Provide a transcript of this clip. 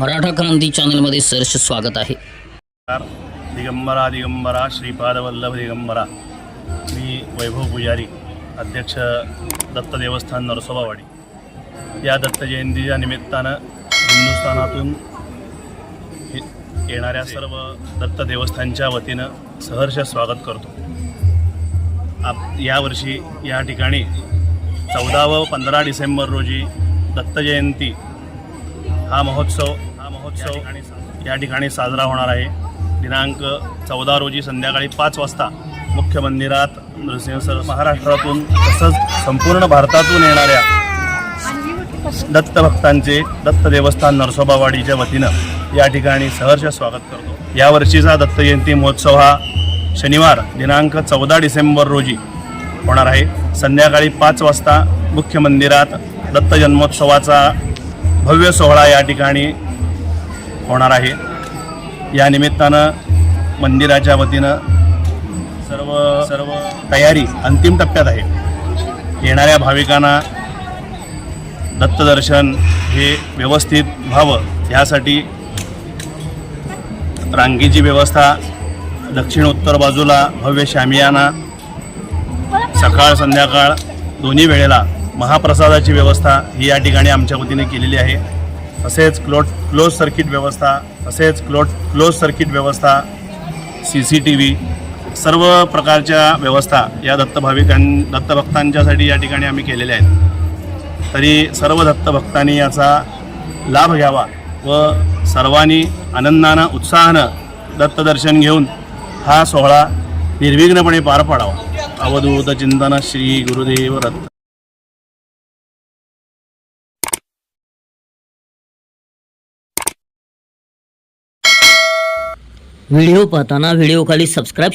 मराठा क्रांती चॅनलमध्ये सहर्ष स्वागत आहे. दिगंबरा दिगंबरा श्रीपादवल्लभ दिगंबरा. मी वैभव पुजारी अध्यक्ष दत्त देवस्थान नरसोबावाडी. या दत्त जयंतीच्या निमित्तानं हिंदुस्थानातून हे- येणाऱ्या सर्व दत्त देवस्थानच्या वतीनं सहर्ष स्वागत करतो. आप यावर्षी या ठिकाणी चौदा व पंधरा डिसेंबर रोजी दत्तजयंती हा महोत्सव महोत्सव या ठिकाणी साजरा होणार आहे. दिनांक चौदा रोजी संध्याकाळी पाच वाजता मुख्य मंदिरात नृसिंह सर महाराष्ट्रातून तसंच संपूर्ण भारतातून येणाऱ्या दत्त भक्तांचे दत्त देवस्थान नरसोबावाडीच्या वतीनं या ठिकाणी सहर्ष स्वागत करतो. यावर्षीचा दत्त जयंती महोत्सव हा शनिवार दिनांक चौदा डिसेंबर रोजी होणार आहे. संध्याकाळी पाच वाजता मुख्य मंदिरात दत्त जन्मोत्सवाचा भव्य सोहळा या ठिकाणी होणार आहे. या निमित्तानं मंदिराच्या वतीनं सर्व सर्व तयारी अंतिम टप्प्यात आहे. येणाऱ्या भाविकांना दत्तदर्शन हे व्यवस्थित व्हावं यासाठी रांगेची व्यवस्था दक्षिण उत्तर बाजूला भव्य शामियाना सकाळ संध्याकाळ दोन्ही वेळेला महाप्रसादाची व्यवस्था ही या ठिकाणी आमच्या वतीने केलेली आहे. तसेच क्लोट क्लोज सर्किट व्यवस्था तसेच क्लोट क्लोज सर्किट व्यवस्था सी सी टी व्ही सर्व प्रकारच्या व्यवस्था या दत्तभाविकां दत्तभक्तांच्यासाठी या ठिकाणी आम्ही केलेल्या आहेत. तरी सर्व दत्तभक्तांनी याचा लाभ घ्यावा व सर्वांनी आनंदानं उत्साहानं दत्तदर्शन घेऊन हा सोहळा निर्विघ्नपणे पार पाडावा. अवधूत चिंतन श्री गुरुदेव रत्न व्हिडिओ पाहताना व्हिडिओ खाली सबस्क्राईब